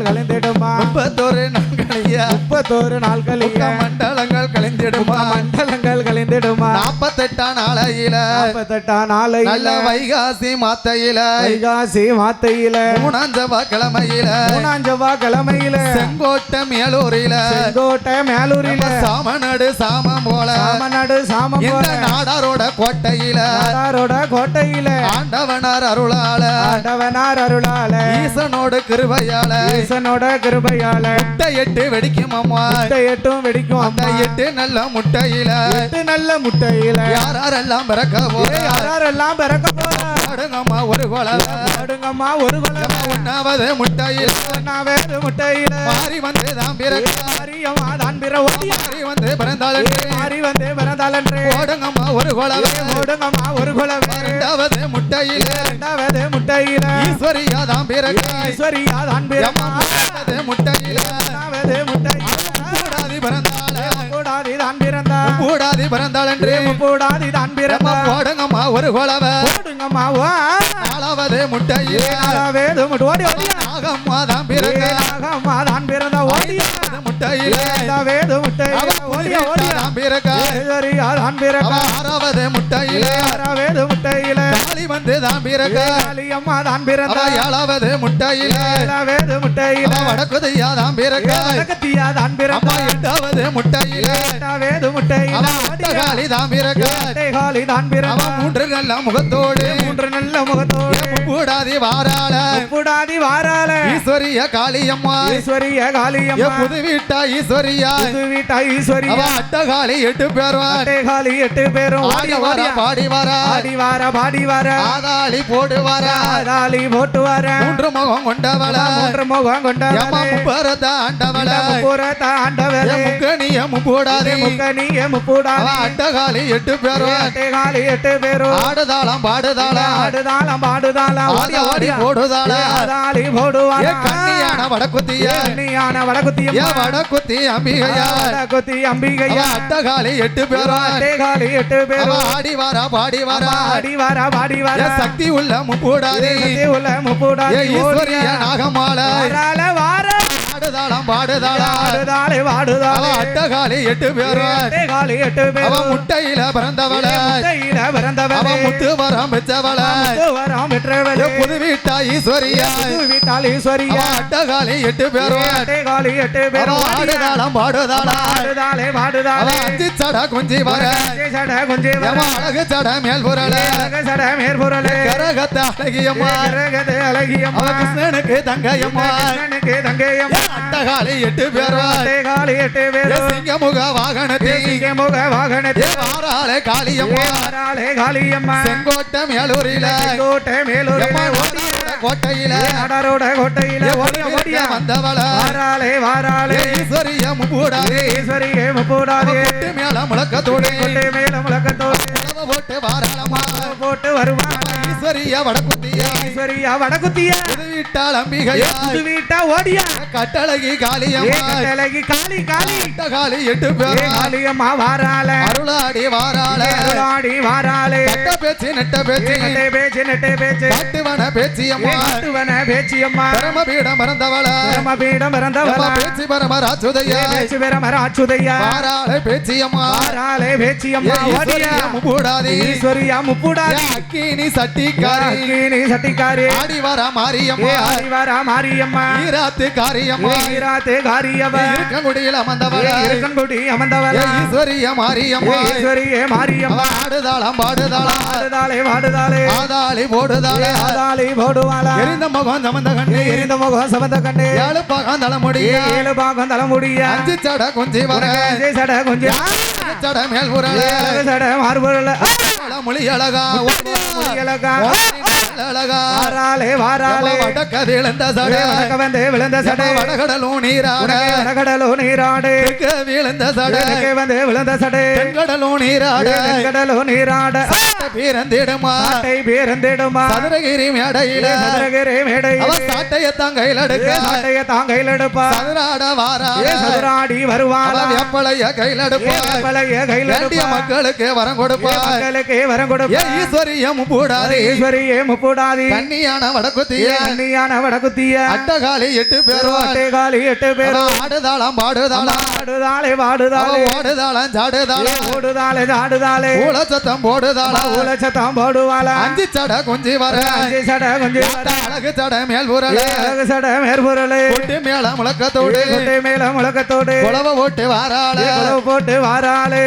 கலைந்திடுமா முப்பத்தோரு நாட்களையா முப்பத்தோரு நாட்களில் மண்டலங்கள் கலைந்திடுமா? மண்டலங்கள் கலைந்திடுமா? நாப்பத்தெட்டாம் நாளையில. நாற்பத்தெட்டாம் நாளையில. நல்ல வைகாசி மாத்தையில. வைகாசி மாத்தையில. மூணாஞ்சவா கிழமையில. மூணாஞ்சவா கிழமையில. செங்கோட்டை மேலூரில. செங்கோட்டை மேலூரில. சாமநாடு சாமம் போல. சாமநாடு சாமம் போல. நாடாரோட கோட்டையில. நாடாரோட கோட்டையில. ஆண்டவனார் அருளால. ஆண்டவனார் அருளால. ஈசனோட கிருபையால. ஈசனோட கிருபையால. முட்டை எட்டு வெடிக்கும் அம்மா. முட்டை எட்டும் வெடிக்கும் அந்த எட்டு நல்ல முட்டையில. எட்டு நல்ல முட்டையில. யாரெல்லாம் பிறக்க போற? யாரெல்லாம் பிறக்க போறா? அடுங்கம்மா ஒரு கொலை. அடுங்கம்மா ஒரு குலம் உண்ணாவது முட்டையில. வேறு முட்டையில. மாறி வந்து தான் பிறக்க. மாரியம்மா தான் பிற ஓடியா மாறி வந்து பிறந்தாலும் மாறி வந்து பிறந்தாலன்றே ஓடுங்கம்மா ஒரு கொலை ஓடுங்கம்மா ஒரு குலம் ரெண்டாவது முட்டையில. இரண்டாவது முட்டையில. ஈஸ்வரியா தான் பிறக்க ஈஸ்வரியா தான் மூணாவது முட்டையில. பிறந்தாளன்று கூடாதி தான் பிறந்தா போடுங்கம்மா ஒரு கொலவை ஓடுங்கம்மா வா நாலாவது முட்டையில. வேது முட்டு. ஓடி ஓடியா நாகம்மா தான் தான் பிறந்தா முட்டையில. தான் பிறக்க. ஆறாவது முட்டையில. வந்து தான் பிறக்க காளியம்மா தான் பிறந்தா ஏழாவது முட்டையில. வேது முட்டையில வடக்குதையா தான் பிறக்க வடக்கத்தியா தான் அம்மா பிறந்தா எட்டாவது முட்டையில. வேது முட்டையில. அட்டகாளி தான் பிறக்க காளி தான் பிறந்தா மூன்று நல்ல முகத்தோடு. மூன்று நல்ல முகத்தோடு. கூடாதி வாராள. புடாதி வாரால ஈஸ்வரிய காளியம்மா. ஈஸ்வரிய காளியம்மா. புது வீட்டா ஈஸ்வரியா. புது வீட்டா ஈஸ்வரிய. அவ அட்டகாளி எட்டு பேரும் காளி எட்டு பேரும் ஆடி வர பாடி வர. ஆடி வார பாடி வார. ஆதாளி போடு வர ஆதாளி போட்டு வார மூன்று முகம் கொண்டவள. மூன்று முகம் கொண்ட எம்மா முப்பரத ஆண்டவள புறத்த ஆண்டவரே என் முக்கணிய முப்பூடாதி முக்கனிய அவ முப்புடாதி அட்டகாளி எட்டு பேரும் காளி எட்டு பேரும் ஆடுதாளம் பாடுதாளம். ஆடுதாளம் பாடுதாளம். ஆதாளி ஓடியா போடுதாள. ஆதாளி போடுவாங்க ஏ கண்ணியான வடக்குத்திய. கண்ணியான வடகுத்தியம்மா ஏ வடக்குத்தி அம்பிகையா வடகுத்தி அவ அம்பிகையா அட்டகாளி எட்டு பேரும் காளி எட்டு பேரும் ஆடி வாரா பாடி வாரா ஆடி வார பாடி வார சக்தி உள்ள முப்பூடாதி உள்ள முப்புடாதி ஈஸ்வரிய நாகமால. வாரால வார ஆடுதாளம் பாடுதாளம் ஆடுதாளே அவ வாடுதாளே அட்டகாளி எட்டு பேரும் காளி எட்டு அவ பேரும் முட்டையில பிறந்தவள. முட்டையில அவ பிறந்தவரே முத்து வரம் பெற்றவள. வரம் பெற்றவரே ஏ புது வீட்டா ஈஸ்வரியா. வீட்டால் அவ ஈஸ்வரியா. அட்டகாளி எட்டு பேரும் காளி எட்டு அவ பேரும் ஆடுதாளம் பாடுதாளம் ஆடுதாளே அவ பாடுதாளே அஞ்சு சட குஞ்சி வர. சட கொஞ்சே வர. அழகு சட மேல் புரள. சட மேற்புரலே கரகத்த அழகியம்மா. கரகதே அவ அழகியம்மா. கிருஷ்ணனுக்கு தங்கையம்மா. கண்ணனுக்கு தங்கையம்மா. அட்டகாளி எட்டு பேரும் காளி எட்டு பேரும் சிங்கமுக வாகனத்தை. தேசிக முக வாகனத்தை. வாராளே காளியம்மா. வாராளே காளியம்மா. செங்கோட்டை மேலூரில. கோட்டை மேலூர் எம்மா நாடாரோட கோட்டையில நாடாரோட கோட்டையில ஓடியா ஓடியா? வந்தவள. வாராளே வாராளே. ஈஸ்வரிய முப்பூடாதே. ஈஸ்வரியே முப்பூடாதே. கொட்டு மேல முழக்கத்தோடு. கொட்டை மேல முழக்கத்தோடு. போட்டு வாராளம்மா. போட்டு வருவான் ஈஸ்வரிய வடக்குத்திய ஈஸ்வரியா வடகுத்தியா புது வீட்டாள் அம்பிகையா புது வீட்டா ஓடியா? கட்டழகி காளியம்மா. கட்டழகி காளி காளி. காளி எட்டு ஏ பேரும் காளியம்மா வாராள. அருளாடி வாராள. அருளாடி வாராளே. கட்ட பேச்சு நெட்ட பேச்சு. நெட்டை பேச்சு நெட்டை பேச்சு. காட்டுவன பேச்சியம்மா. காட்டுவன பேச்சியம்மா. பரமபீடம் மறந்தவள. பரமபீடம் பிறந்தவளா பேச்சு பரம ராஜுதையா பேச்சு பெறமர அச்சுதையா வாராளே பேச்சியம்மா. வாராளே பேச்சியம்மா. ஓடியா. கூடாதி ஈஸ்வரியா முப்புடாதி அக்கினி சட்டிக்காரி. அக்கினி சட்டிக்காரி. ஆடி வர ஏ மாரியம்மா. ஆடிவாரா மாரியம்மா ஈராத்து காரியம்மா. ஈராத்து காரியவ. இருக்கங்குடியில் அமர்ந்தவள. இருக்கங்குடி அமர்ந்தவள. ஈஸ்வரிய மாரியம்மா. ஈஸ்வரியே மாரியம்மா. ஆடுதாளம் பாடுதாளம் ஆடுதாளே வாடுதாளே. ஆதாளி போடுதாள ஆதாளி போடுவாளா எரிந்த முகம் சமந்த கண்ணு. எரிந்த முகம் சமந்த கண்ணே. ஏழு பகம் தலைமுடிய ஏழு பாகம் தலைமுடியா அஞ்சு சட கொஞ்சி வர அஞ்சு சட கொஞ்சம் சட மேல் புரள சட மார்புரல. மொழி அழகா. முடியலக்கா அழகா. வாராளே. வாராளே வடக்கதில் இந்த சட? வடக்க வந்து விழுந்த சடை? வடகடலும் நீராட? வடகடலோ நீராடு. தெற்கு விழுந்த சட? வடக்கே வந்து விழுந்த சடை. தென்கடலும் நீராட? கடலோ நீராட. பீரந்திடுமா சாட்டை பேரந்திடுமா? சதுரகிரி மேடையில. சதுரகிரி மேடை அவ சாட்டையத்தான் கையில் எடுக்க. சாட்டைய தான் கையில் எடுப்பா. சதுராட வாரா ஏ சதுராடி அவ வருவாளா வெப்பளைய கையில் எடுப்பா. பழைய கையில் எடுப்பா. மக்களுக்கு வரம் கொடுப்பா. மக்களுக்கு வரம் ஏ கொடுப்பா ஈஸ்வரியம் கூடாது ஈஸ்வரியே கூடாதி கண்ணியான வடக்குத்திய. அண்ணியான வடகுத்திய அட்டகாலி எட்டு பேரும் எட்டு காலி எட்டு பேரும் ஆடுதாளாம் பாடுதாளாம். ஆடுதாளே வாடுதாளே ஓடுதாளாம் சாடுதாளாம். ஓடுதாளே தாடுதாளே ஊழ சத்தம் போடுதாளாம் உலச்சத்தம் போடுவாளா அஞ்சு சட குஞ்சி வர. அஞ்சு சட கொஞ்சம் அழகு சட மேல் ஊரல. அழகு சட மேற்பொருளே கொட்டு மேல முழக்கத்தோடு. கொட்டை மேல முழக்கத்தோடு. குளவ ஓட்டு வாராள. குலவு போட்டு வாராளே.